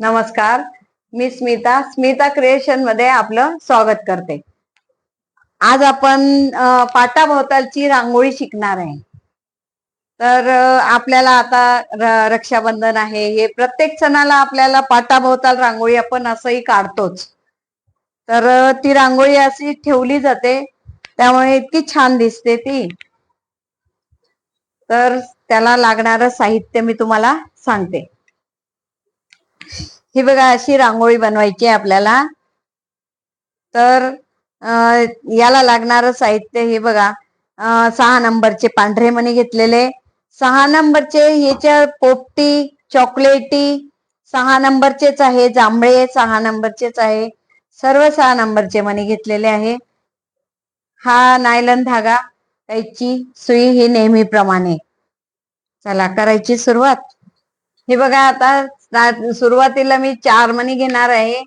नमस्कार मी स्मिता. स्मिता क्रिएशनमध्ये आपलं स्वागत करते. आज आपण अ, पाटाभोवतालची रांगोळी शिकणार आहे. तर आपल्याला आता रक्षाबंधन आहे. हे प्रत्येक सणाला आपल्याला पाटाभोवताल रांगोळी आपण असंही काढतोच. तर ती रांगोळी अशी ठेवली जाते. त्यामुळे इतकी छान दिसते ती. तर त्याला लागणारं साहित्य मी तुम्हाला सांगते. ही बघा अशी रांगोळी बनवायची आहे आपल्याला. तर याला लागणारं साहित्य हे बघा सहा नंबरचे पांढरे मणी घेतलेले. सहा नंबरचे ह्याच्या पोपटी चॉकलेटी सहा नंबरचेच आहे जांभळे सहा नंबरचेच आहे. सर्व सहा नंबरचे मणी घेतलेले आहे. हा नायलन धागा त्याची सुई ही नेहमीप्रमाणे. चला करायची सुरुवात. हे बघा आता सुरुवातीला मी चार मणी घेणार आहे.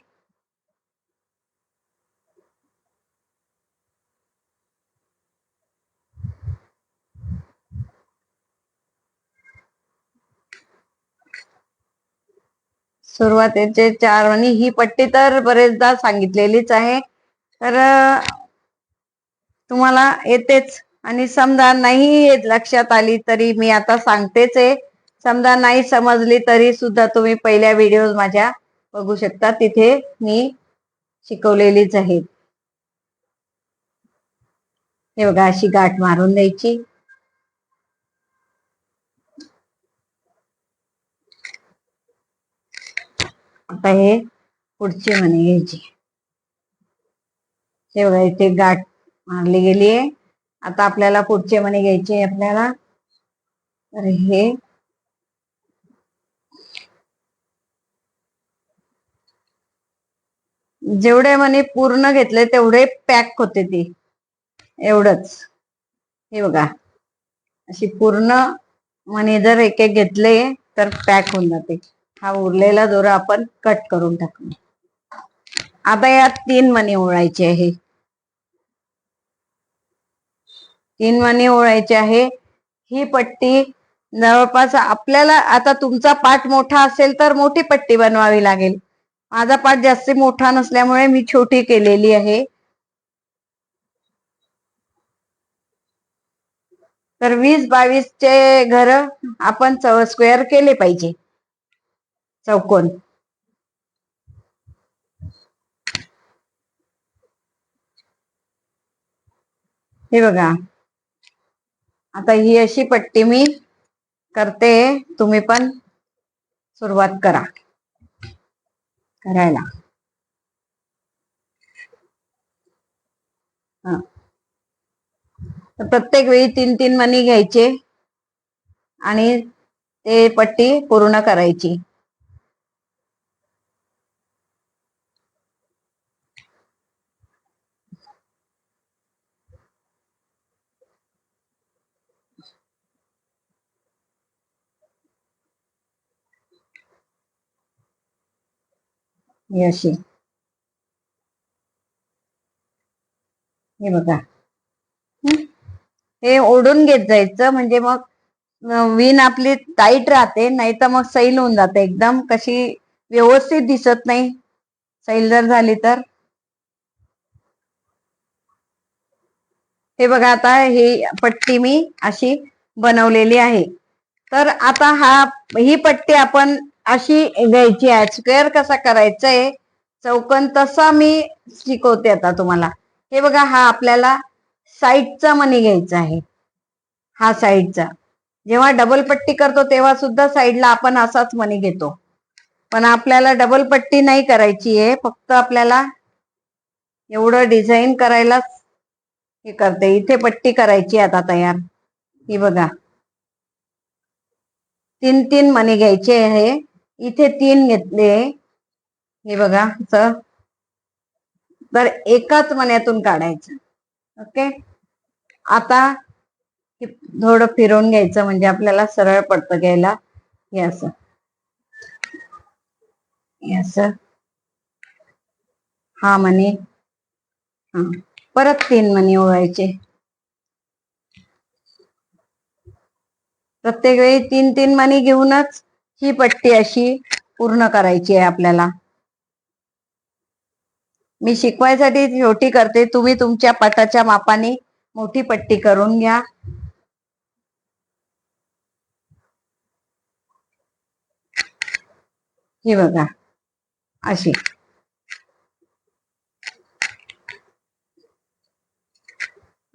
सुरुवातीचे चार मणी ही पट्टी तर बरेचदा सांगितलेलीच आहे. तर तुम्हाला येतेच. आणि समजा नाही येत लक्षात आली तरी मी आता सांगतेच आहे. समजा नाही समजली तरी सुद्धा तुम्ही पहिल्या व्हिडिओ माझ्या बघू शकता. तिथे मी शिकवलेलीच आहे हे बघा अशी गाठ मारून द्यायची. आता हे पुढची म्हणे घ्यायची. हे बघा इथे गाठ मारली गेली आहे आता आपल्याला पुढचे म्हणे घ्यायचे आपल्याला. तर हे जेवढे मनी पूर्ण घेतले तेवढे पॅक होते ती. एवढंच. हे बघा. अशी पूर्ण मनी जर एक एक घेतले तर पॅक होऊन जाते. हा उरलेला दोरा आपण कट करून टाकू. आता यात तीन मणी ओळायचे आहे. तीन मणी ओळायचे आहे. ही पट्टी जवळपास आपल्याला आता तुमचा पाठ मोठा असेल तर मोठी पट्टी बनवावी लागेल. माझा पाठ जास्त मोठा नसल्यामुळे मी छोटी केलेली आहे. तर वीस बावीस चे घर आपण चौ स्क्वेअर केले पाहिजे. चौकोन. हे बघा. आता ही अशी पट्टी मी करते. तुम्ही पण सुरुवात करा. करायला हा. प्रत्येक वेळी तीन तीन मणी घ्यायचे आणि ते पट्टी पूर्ण करायची ही अशी हे बघा. हे? ओढून घेत जायचं म्हणजे मग विण आपली टाईट राहते नाही तर मग सैल होऊन जाते एकदम. कशी व्यवस्थित दिसत नाही. सैल जर झाली तर. हे बघा आता ही पट्टी मी अशी बनवलेली आहे. तर आता हा ही पट्टी आपण अशी घ्यायची आहे. स्क्वेअर कसा करायचा आहे? चौकन तसा मी शिकवते आता तुम्हाला. हे बघा हा आपल्याला साईडचा मनी घ्यायचा आहे. हा साईडचा. जेव्हा डबल पट्टी करतो तेव्हा सुद्धा साईडला आपण असाच मनी घेतो. पण आपल्याला डबल पट्टी नाही करायची आहे. फक्त आपल्याला एवढं डिझाईन करायलाच हे करते. इथे पट्टी करायची आता तयार. ही बघा. तीन तीन मणी घ्यायचे आहे. इथे तीन घेतले. हे बघा असं. तर एकाच मण्यातून काढायचं. ओके? आता थोडं फिरवून घ्यायचं म्हणजे आपल्याला सरळ पडतं घ्यायला. हे असं. हे असं. हा म्हणे हा. परत तीन मणी ओळायचे प्रत्येक वेळी तीन तीन मणी घेऊनच ही पट्टी अशी पूर्ण करायची आहे आपल्याला. मी शिकवायसाठी छोटी करते. तुम्ही तुमच्या पटाच्या मापाने मोठी पट्टी करून घ्या. हे बघा. अशी.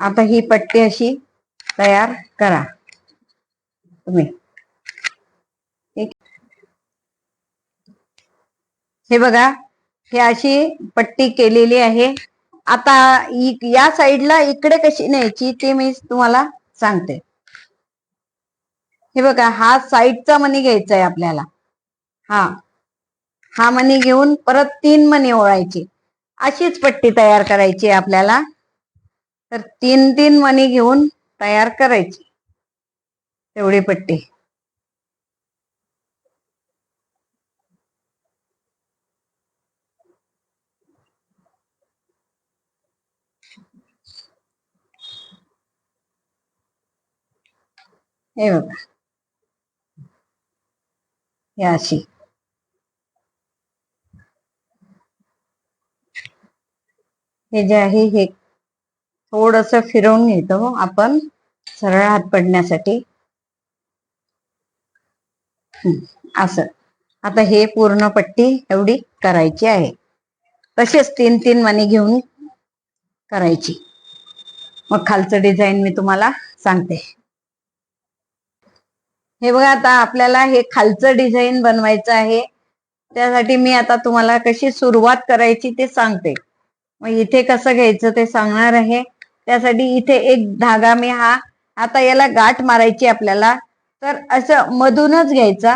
आता ही पट्टी अशी तयार करा. तुम्ही. हे बघा हे अशी पट्टी केलेली आहे. आता या साईडला इकडे कशी न्यायची ते मी तुम्हाला सांगते. हे बघा हा साईडचा मनी घ्यायचा आहे आपल्याला. हा. हा मणी घेऊन परत तीन मणी ओळायची. अशीच पट्टी तयार करायची आहे आपल्याला. तर तीन तीन मणी घेऊन तयार करायची. तेवढी पट्टी. हे बघा. हे अशी. हे जे आहे हे थोडस फिरवून घेतो आपण सरळ हात पडण्यासाठी. असं. आता हे पूर्ण पट्टी एवढी करायची आहे. तसेच तीन तीन मणी घेऊन करायची. मग खालचं डिझाईन मी तुम्हाला सांगते. हे बघा आता आपल्याला हे खालचं डिझाईन बनवायचं आहे. त्यासाठी मी आता तुम्हाला कशी सुरुवात करायची ते सांगते. मग इथे कसं घ्यायचं ते सांगणार आहे. त्यासाठी इथे एक धागा मी हा आता याला गाठ मारायची आपल्याला. तर असं मधूनच घ्यायचा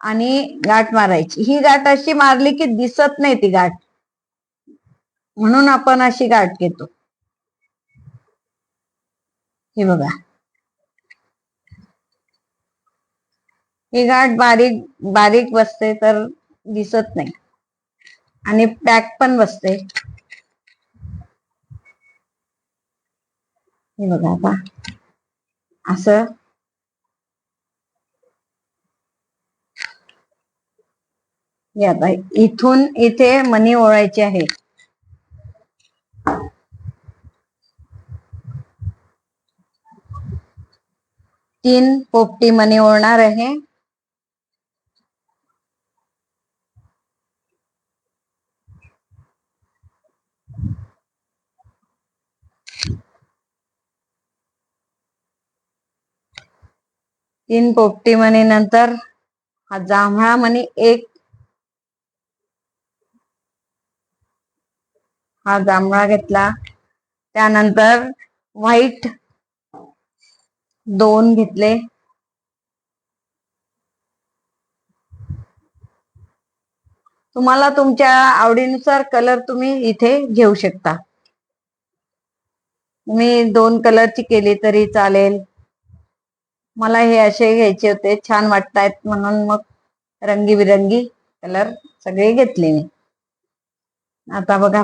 आणि गाठ मारायची. ही गाठ अशी मारली की दिसत नाही ती गाठ. म्हणून आपण अशी गाठ घेतो. हे बघा. ही गाठ बारीक बारीक बसते तर दिसत नाही. आणि पॅक पण बसते. हे बघा आता. असं. हे आता इथून इथे मनी ओळायची आहे. तीन पोपटी मनी ओळणार आहे. तीन पोपटी मणी नंतर हा जांभळा मणी एक. हा जांभळा घेतला. त्यानंतर व्हाईट दोन घेतले. तुम्हाला तुमच्या आवडीनुसार कलर तुम्ही इथे घेऊ शकता. तुम्ही दोन कलरची केली तरी चालेल. मला हे असे घ्यायचे होते छान वाटतायत म्हणून मग रंगीबिरंगी कलर सगळे घेतले मी. आता बघा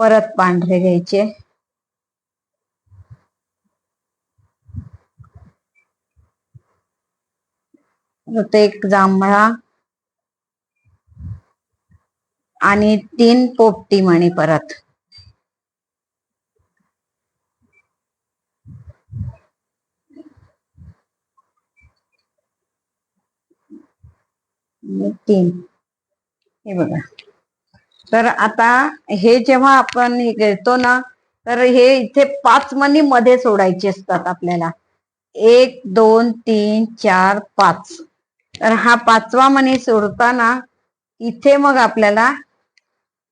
परत पांढरे घ्यायचे. एक जांभळा आणि तीन पोपटी मणी परत. तीन. हे बघा. तर आता हे जेव्हा आपण हे घेतो ना तर हे इथे पाच मनी मध्ये सोडायचे असतात आपल्याला. एक दोन तीन चार पाच. तर हा पाचवा मणी सोडताना इथे मग आपल्याला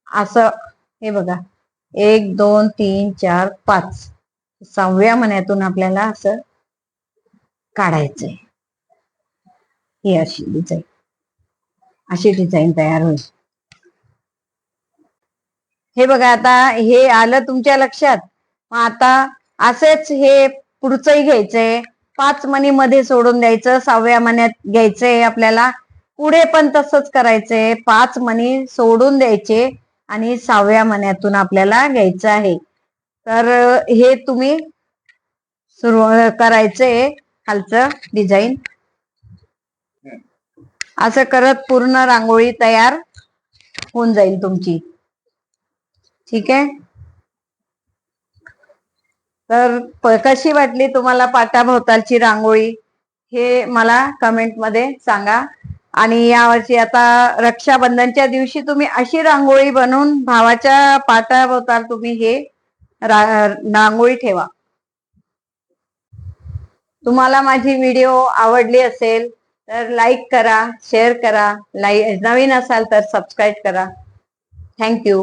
असं हे बघा. एक दोन तीन चार पाच. सहाव्या मण्यातून आपल्याला असं काढायचंय. ही अशी डिझाईन. अशी डिझाईन तयार होईल. हे बघा आता हे आलं तुमच्या लक्षात. मग आता असेच हे पुढचंही घ्यायचंय. पाच मनी मध्ये सोडून द्यायचं सहाव्या मण्यात घ्यायचंय आपल्याला. पुढे पण तसंच करायचंय. पाच मणी सोडून द्यायचे आणि सहाव्या मण्यातून आपल्याला घ्यायचं आहे. तर हे तुम्ही सुरू करायचंय. खालचं डिझाईन असं करत पूर्ण रांगोळी तयार होऊन जाईल तुमची. ठीक आहे? तर कशी वाटली तुम्हाला पाटाभोवतालची रांगोळी? हे मला कमेंटमध्ये सांगा. आणि यावर्षी आता रक्षाबंधनच्या दिवशी तुम्ही अशी रांगोळी बनवून भावाच्या पाटाभोवताल तुम्ही हे रांगोळी ठेवा. तुम्हाला माझी व्हिडिओ आवडली असेल तर लाईक करा शेअर करा लाईक नवीन असाल तर सबस्क्राईब करा. थँक्यू